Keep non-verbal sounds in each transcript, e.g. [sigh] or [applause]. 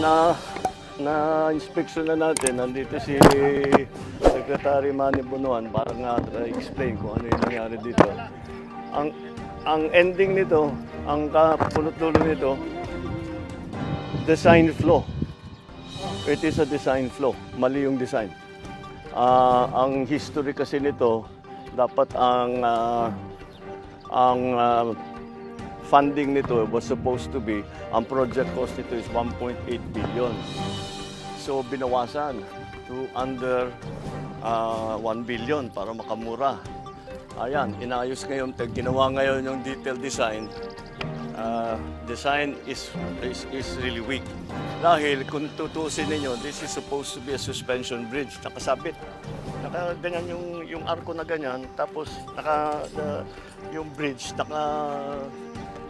na na inspection na natin. Nandito si Secretary Manny Bunuan para nga explain kung ano yung nangyari dito. Ang ang ending nito, ang kapulot-dulo nito, design flaw. It is a design flaw. Mali yung design. Ah, ang history kasi nito, dapat ang ah, ang ah, funding nito was supposed to be, ang project cost nito is 1.8 billion. So binawasan to under ah, 1 billion para makamura. Ayan, inayos ngayon, ginawa ngayon yung detailed design. Ah, design is, is, is really weak. Dahil kung tutusin ninyo, this is supposed to be a suspension bridge, nakasabit. Naka ganyan yung yung arko na ganyan, tapos naka the- yung bridge naka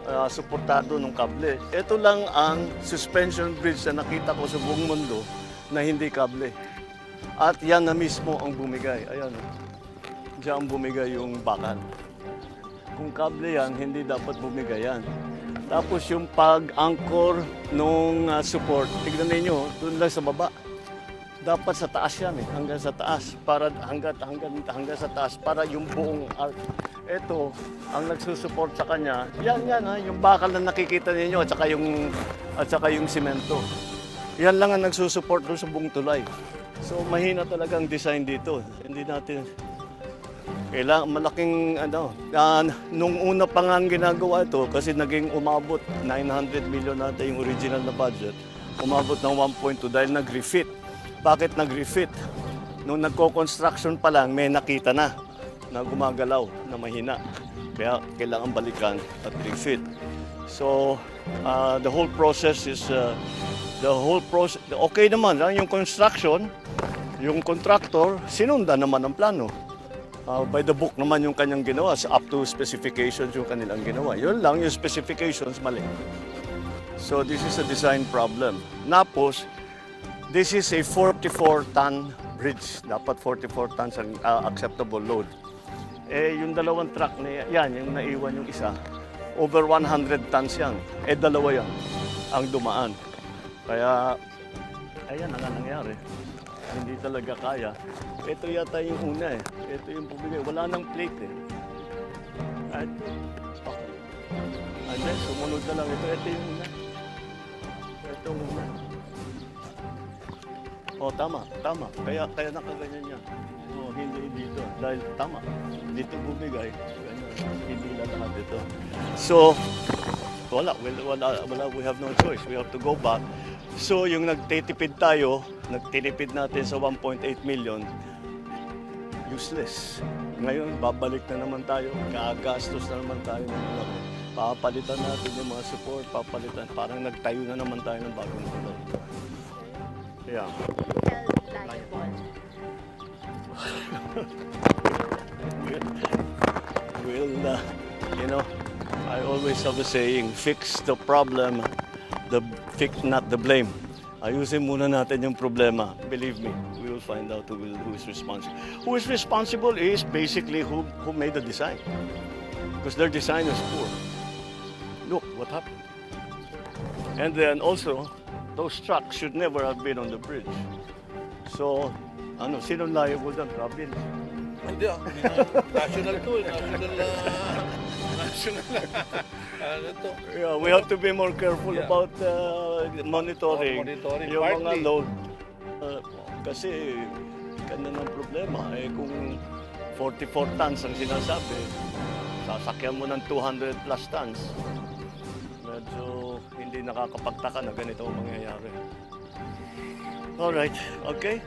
ah, suportado ng kable. Ito lang ang suspension bridge na nakita ko sa buong mundo na hindi kable. At yan na mismo ang bumigay. Ayan. Diyan bumigay yung bakal. Kung kable yan, hindi dapat bumigay yan. Tapos yung pag-anchor nung ah, support, tignan ninyo, doon lang sa baba. Dapat sa taas yan eh, hanggang sa taas. Para hanggang, hanggang, hanggang sa taas, para yung buong arc. Ito, ang nagsusupport sa kanya, yan yan ha, yung bakal na nakikita ninyo at saka yung, at saka yung simento. Yan lang ang nagsusupport doon sa buong tulay. So mahina talagang design dito. Hindi natin kailangan malaking ano, ah, nung una pa nga ang ginagawa ito kasi naging umabot 900 million nata yung original na budget. Umabot ng 1.2 dahil nag-refit. Bakit nag-refit? Nung nagko-construction pa lang, may nakita na na gumagalaw, na mahina. Kaya kailangan balikan at refit. So, ah, the whole process is ah, the whole process okay naman ah, yung construction, yung contractor sinundan naman ang plano. Uh, by the book naman yung kanyang ginawa. So up to specifications yung kanilang ginawa. Yun lang, yung specifications mali. So this is a design problem. Napos, this is a 44-ton bridge. Dapat 44 tons ang uh, acceptable load. Eh, yung dalawang truck na yan, yung naiwan yung isa, over 100 tons yan. Eh, dalawa yan ang dumaan. Kaya, ayan ang nangyari. Hindi talaga kaya. Ito yata yung una eh. Ito yung bumigay. Wala nang plate eh. At, oh. And then, sumunod na lang ito. Ito yung una. Ito yung una. Oh, tama, tama. Kaya, kaya nakaganyan yan. Oh, hindi dito. Dahil tama. Dito bumigay. Hindi na lahat ito. So, wala, wala, wala, we have no choice. We have to go back. So, yung nagtitipid tayo, nagtinipid natin sa 1.8 million, useless. Ngayon, babalik na naman tayo, gagastos na naman tayo ng malaki. Papalitan natin yung mga support, papalitan. Parang nagtayo na naman tayo ng bagong motor. Yeah. [laughs] We'll, uh, you know, I always have a saying, fix the problem, the fix not the blame. Ayusin muna natin yung problema. Believe me, we will find out who, who is responsible. Who is responsible is basically who, who made the design. Because their design is poor. Look what happened. And then also, those trucks should never have been on the bridge. So, ano, sino liable doon? Robin. Hindi ah. National to eh. National, ah, national, ano to? Yeah, we have to be more careful Yeah. about uh, monitoring, Oh, monitoring, yung mga partly. load. Uh, kasi ganda ng problema. Eh, kung 44 tons ang sinasabi, sasakyan mo ng 200 plus tons, medyo hindi nakakapagtaka na ganito ang mangyayari. Alright, okay.